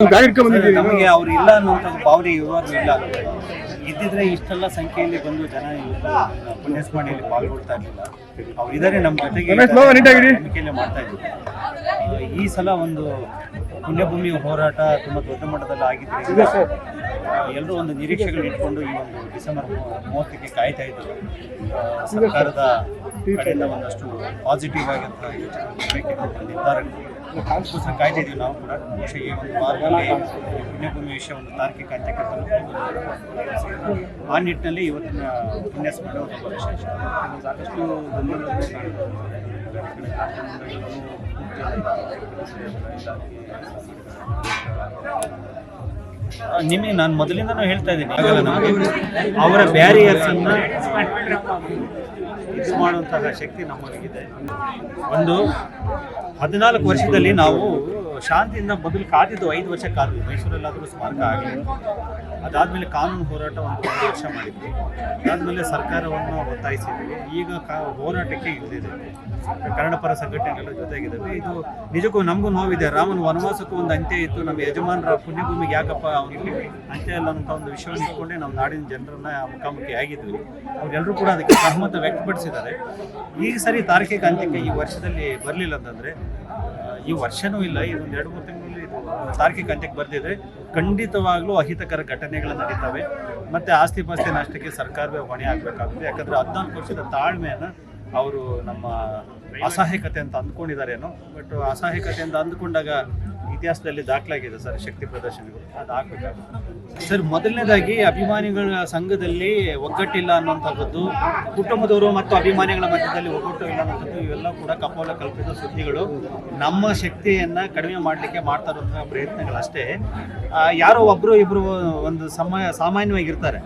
ನಮಗೆ ಅವ್ರು ಇಲ್ಲ ಅನ್ನುವಂಥ ಭಾವನೆ ಇರುವಾಗ ಇಲ್ಲ. ಇದ್ದಿದ್ರೆ ಇಷ್ಟೆಲ್ಲ ಸಂಖ್ಯೆಯಲ್ಲಿ ಬಂದು ಜನ ಪುಣ್ಯಸ್ ಪುಣ್ಯಸ್ಮರಣೆಯಲ್ಲಿ ಪಾಲ್ಗೊಳ್ತಾ ಇರಲಿಲ್ಲ. ಅವ್ರು ಇದ್ದಾರೆ ನಮ್ಮ ಜೊತೆಗೆ. ನಂಬಿಕೆಯಲ್ಲೇ ಮಾಡ್ತಾ ಇದ್ದೀವಿ ಈ ಸಲ ಒಂದು ಪುಣ್ಯಭೂಮಿ ಹೋರಾಟ ತುಂಬ ದೊಡ್ಡ ಮಟ್ಟದಲ್ಲಿ ಆಗಿದ್ರೆ ಎಲ್ಲರೂ ಒಂದು ನಿರೀಕ್ಷೆಗಳು ಇಟ್ಕೊಂಡು ಈ ಒಂದು ಡಿಸೆಂಬರ್ ಮೂವತ್ತಕ್ಕೆ ಕಾಯ್ತಾ ಇದ್ದಾರೆ. ಸರ್ಕಾರದ ಕಡೆಯಿಂದ ಒಂದಷ್ಟು ಪಾಸಿಟಿವ್ ಆಗಿರುವಂತಹ ನಿರ್ಧಾರಗಳು. ಅದಕ್ಕೋಸ್ಕರ ಕಾಯ್ತಾ ನಾವು ಕೂಡ. ಬಹುಶಃ ಈ ಒಂದು ವಾರದಲ್ಲಿ ಪುಣ್ಯಭೂಮಿ ವಿಷಯ ಒಂದು ತಾರ್ಕಿಕ ತಲುಪಬಹುದು ಆ ನಿಟ್ಟಿನಲ್ಲಿ ಇವತ್ತಿನ ಪುಣ್ಯಸ್ಮರಣೆ ಒಂದು ತುಂಬ ವಿಶೇಷ ಸಾಕಷ್ಟು ನಿಮಗೆ ನಾನು ಮೊದಲಿಂದನೂ ಹೇಳ್ತಾ ಇದ್ದೀನಿ. ಅವರ ಬ್ಯಾರಿಯರ್ಸ್ ಅನ್ನ ಇದು ಮಾಡುವಂತಹ ಶಕ್ತಿ ನಮ್ಮಲ್ಲಿದೆ ಒಂದು ಹದಿನಾಲ್ಕು ವರ್ಷದಲ್ಲಿ ನಾವು ಶಾಂತಿಯಿಂದ ಮೊದಲು ಕಾದಿದ್ದು ಐದು ವರ್ಷ ಕಾದ್ವಿ ಮೈಸೂರಲ್ಲಾದರೂ ಸ್ಮಾರಕ ಆಗಲಿ. ಅದಾದಮೇಲೆ ಕಾನೂನು ಹೋರಾಟ ಒಂದು ವರ್ಷ ಮಾಡಿದ್ವಿ. ಅದಾದಮೇಲೆ ಸರ್ಕಾರವನ್ನು ಒತ್ತಾಯಿಸಿದ್ವಿ. ಈಗ ಕಾ ಹೋರಾಟಕ್ಕೆ ಇಳಿದಿದೆ ಕನ್ನಡ ಪರ ಸಂಘಟನೆಗಳ ಜೊತೆಗಿದ್ದಾವೆ. ಇದು ನಿಜಕ್ಕೂ ನಮಗೂ ನೋವಿದೆ. ರಾಮನ ವನವಾಸಕ್ಕೂ ಒಂದು ಅಂತ್ಯ ಇತ್ತು. ನಮ್ಮ ಯಜಮಾನರ ಪುಣ್ಯಭೂಮಿಗೆ ಯಾಕಪ್ಪ ಅವನಿಗೆ ಅಂತ್ಯ ಇಲ್ಲ ಅಂತ ಒಂದು ವಿಷಯವನ್ನು ಇಟ್ಕೊಂಡೆ ನಮ್ಮ ನಾಡಿನ ಜನರನ್ನ ಮುಖಾಮುಖಿ ಆಗಿದ್ವಿ. ಅವರೆಲ್ಲರೂ ಕೂಡ ಅದಕ್ಕೆ ಸಹಮತ ವ್ಯಕ್ತಪಡಿಸಿದ್ದಾರೆ. ಈಗ ಸರಿ ತಾರ್ಕಿಕ ಅಂತ್ಯಕ್ಕೆ ಈ ವರ್ಷದಲ್ಲಿ ಬರಲಿಲ್ಲ ಅಂತಂದ್ರೆ ಈ ವರ್ಷನೂ ಇಲ್ಲ ಇದೊಂದು ಎರಡು ಮೂರು ತಿಂಗಳಲ್ಲಿ ತಾರ್ಕಿಕ ಅಂತ್ಯಕ್ಕೆ ಬರ್ದಿದ್ರೆ ಖಂಡಿತವಾಗ್ಲೂ ಅಹಿತಕರ ಘಟನೆಗಳು ನಡೀತವೆ. ಮತ್ತೆ ಆಸ್ತಿ ಪಾಸ್ತಿ ನಷ್ಟಕ್ಕೆ ಸರ್ಕಾರವೇ ಹೊಣೆ ಆಗಬೇಕಾಗುತ್ತೆ. ಯಾಕಂದ್ರೆ ಹದಿನಾಲ್ಕು ವರ್ಷದ ತಾಳ್ಮೆಯನ್ನು ಅವರು ನಮ್ಮ ಅಸಹಾಯಕತೆ ಅಂತ ಅಂದ್ಕೊಂಡಿದ್ದಾರೇನೋ ಬಟ್ ಅಸಹಾಯಕತೆ ಅಂತ ಅಂದ್ಕೊಂಡಾಗ ಇತಿಹಾಸದಲ್ಲಿ ದಾಖಲಾಗಿದೆ ಸರ್ ಶಕ್ತಿ ಪ್ರದರ್ಶನಗಳು. ಅದು ಹಾಕಬೇಕಾಗುತ್ತೆ. ಸರ್, ಮೊದಲನೇದಾಗಿ ಅಭಿಮಾನಿಗಳ ಸಂಘದಲ್ಲಿ ಒಗ್ಗಟ್ಟಿಲ್ಲ ಅನ್ನುವಂಥದ್ದು ಕುಟುಂಬದವರು ಮತ್ತು ಅಭಿಮಾನಿಗಳ ಮಧ್ಯದಲ್ಲಿ ಒಗ್ಗಟ್ಟು ಇಲ್ಲ ಅನ್ನೋಂಥದ್ದು ಇವೆಲ್ಲ ಕೂಡ ಕಪೋಲ ಕಲ್ಪಿತ ಸುದ್ದಿಗಳು. ನಮ್ಮ ಶಕ್ತಿಯನ್ನು ಕಡಿಮೆ ಮಾಡಲಿಕ್ಕೆ ಮಾಡ್ತಾ ಇರುವಂತಹ ಪ್ರಯತ್ನಗಳಷ್ಟೇ. ಯಾರೋ ಒಬ್ಬರು ಇಬ್ಬರು ಒಂದು ಸಮಯ ಸಾಮಾನ್ಯವಾಗಿರ್ತಾರೆ.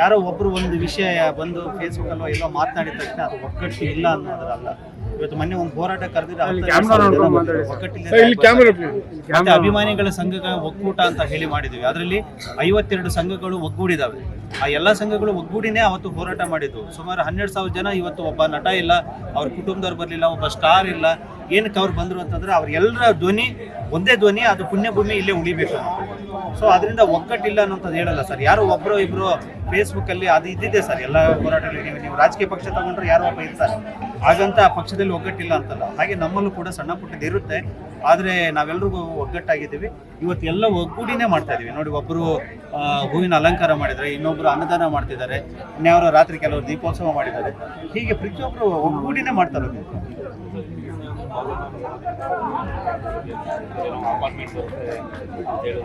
ಯಾರೋ ಒಬ್ಬರು ಒಂದು ವಿಷಯ ಬಂದು ಫೇಸ್ಬುಕ್ ಅಲ್ಲೋ ಎಲ್ಲೋ ಮಾತನಾಡಿದ ತಕ್ಷಣ ಅದು ಒಗ್ಗಟ್ಟು ಇಲ್ಲ ಅನ್ನೋದಲ್ಲ ಇವತ್ತು ಮೊನ್ನೆ ಒಂದು ಹೋರಾಟ ಕರೆದಿದ್ರೆ ಅಭಿಮಾನಿಗಳ ಸಂಘಗಳ ಒಕ್ಕೂಟ ಅಂತ ಹೇಳಿ ಮಾಡಿದ್ವಿ ಅದರಲ್ಲಿ ಐವತ್ತೆರಡು ಸಂಘಗಳು ಒಗ್ಗೂಡಿದಾವೆ ಆ ಎಲ್ಲ ಸಂಘಗಳು ಒಗ್ಗೂಡಿನೇ ಅವತ್ತು ಹೋರಾಟ ಮಾಡಿದ್ವು ಸುಮಾರು ಹನ್ನೆರಡು ಸಾವಿರ ಜನ ಇವತ್ತು ಒಬ್ಬ ನಟ ಇಲ್ಲ ಅವ್ರ ಕುಟುಂಬದವ್ರು ಬರಲಿಲ್ಲ ಒಬ್ಬ ಸ್ಟಾರ್ ಇಲ್ಲ. ಏನಕ್ಕೆ ಅವ್ರು ಬಂದ್ರು ಅಂತಂದ್ರೆ ಅವ್ರ ಎಲ್ಲರ ಧ್ವನಿ ಒಂದೇ ಧ್ವನಿ ಅದು ಪುಣ್ಯಭೂಮಿ ಇಲ್ಲೇ ಉಳಿಬೇಕು ಸೊ ಅದರಿಂದ ಒಗ್ಗಟ್ಟಿಲ್ಲ ಅನ್ನೋಂಥದ್ದು ಹೇಳಲ್ಲ ಸರ್. ಯಾರು ಒಬ್ಬರು ಇಬ್ಬರು ಫೇಸ್ಬುಕ್ಕಲ್ಲಿ ಅದು ಇದ್ದಿದೆ ಸರ್ ಎಲ್ಲ ಹೋರಾಟಗಳು ನೀವು ನೀವು ರಾಜಕೀಯ ಪಕ್ಷ ತಗೊಂಡ್ರೆ ಯಾರೋ ಒಬ್ಬ ಇರ್ತಾರೆ? ಹಾಗಂತ ಆ ಪಕ್ಷದಲ್ಲಿ ಒಗ್ಗಟ್ಟಿಲ್ಲ ಅಂತಲ್ಲ. ಹಾಗೆ ನಮ್ಮಲ್ಲೂ ಕೂಡ ಸಣ್ಣ ಪುಟ್ಟದ್ದು ಇರುತ್ತೆ. ಆದರೆ ನಾವೆಲ್ಲರಿಗೂ ಒಗ್ಗಟ್ಟಾಗಿದ್ದೀವಿ. ಇವತ್ತು ಎಲ್ಲ ಒಗ್ಗೂಡಿನೇ ಮಾಡ್ತಾ ಇದೀವಿ. ನೋಡಿ ಒಬ್ಬರು ಹೂವಿನ ಅಲಂಕಾರ ಮಾಡಿದ್ದಾರೆ ಇನ್ನೊಬ್ಬರು ಅನ್ನದಾನ ಮಾಡ್ತಿದ್ದಾರೆ. ಇನ್ಯಾವರು ರಾತ್ರಿ ಕೆಲವರು ದೀಪೋತ್ಸವ ಮಾಡಿದ್ದಾರೆ. ಹೀಗೆ ಪ್ರತಿಯೊಬ್ಬರು ಒಗ್ಗೂಡಿನೇ ಮಾಡ್ತಾ ಇರೋದು.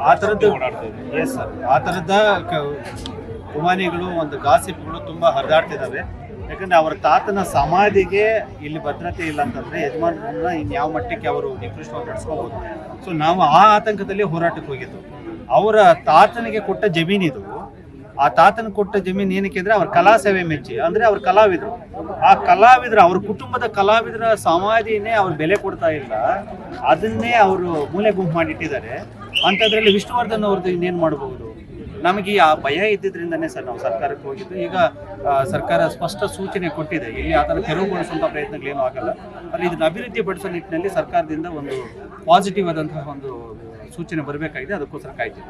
ಆ ಥರದ್ದು ಎಸ್ ಸರ್ ಆ ಥರದ ಅಭಿಮಾನಿಗಳು ಒಂದು ಗಾಸಿಪ್ಗಳು ತುಂಬ ಹರಿದಾಡ್ತಿದ್ದಾವೆ ಯಾಕಂದರೆ ಅವರ ತಾತನ ಸಮಾಧಿಗೆ ಇಲ್ಲಿ ಭದ್ರತೆ ಇಲ್ಲ ಅಂತಂದರೆ ಯಜಮಾನರನ್ನ ಇನ್ಯಾವ ಮಟ್ಟಕ್ಕೆ ಅವರು ನಿಕೃಷ್ಟವಾಗಿ ನಡೆಸ್ಕೋಬೋದು. ಸೊ ನಾವು ಆ ಆತಂಕದಲ್ಲಿ ಹೋರಾಟಕ್ಕೆ ಹೋಗಿದ್ದು. ಅವರ ತಾತನಿಗೆ ಕೊಟ್ಟ ಜಮೀನಿದು ಆ ತಾತನ ಕೊಟ್ಟ ಜಮೀನು ಏನಕ್ಕೆ ಅಂದರೆ ಅವ್ರ ಕಲಾ ಸೇವೆ ಮೆಚ್ಚಿ, ಅಂದರೆ ಅವ್ರ ಕಲಾವಿದರು. ಆ ಕಲಾವಿದರ, ಅವ್ರ ಕುಟುಂಬದ ಕಲಾವಿದರ ಸಮಾಧಿನೇ ಅವ್ರು ಬೆಲೆ ಕೊಡ್ತಾ ಇಲ್ಲ. ಅದನ್ನೇ ಅವರು ಮೂಲೆ ಗುಂಪು ಮಾಡಿಟ್ಟಿದ್ದಾರೆ. ಅಂಥದ್ರಲ್ಲಿ ವಿಷ್ಣುವರ್ಧನ್ ಅವ್ರದ್ದು ಇನ್ನೇನು ಮಾಡಬಹುದು ನಮಗೆ ಆ ಭಯ ಇದ್ದಿದ್ರಿಂದನೇ ಸರ್ ನಾವು ಸರ್ಕಾರಕ್ಕೆ ಹೋಗಿದ್ದು. ಈಗ ಸರ್ಕಾರ ಸ್ಪಷ್ಟ ಸೂಚನೆ ಕೊಟ್ಟಿದೆ. ಇಲ್ಲಿ ಆ ಥರ ತೆರವುಗೊಳಿಸುವಂಥ ಪ್ರಯತ್ನಗಳೇನು ಆಗಲ್ಲ. ಆದರೆ ಇದನ್ನು ಅಭಿವೃದ್ಧಿ ಪಡಿಸೋ ನಿಟ್ಟಿನಲ್ಲಿ ಸರ್ಕಾರದಿಂದ ಒಂದು ಪಾಸಿಟಿವ್ ಆದಂತಹ ಒಂದು ಸೂಚನೆ ಬರಬೇಕಾಗಿದೆ. ಅದಕ್ಕೋಸ್ಕರ ಕಾಯ್ತೀವಿ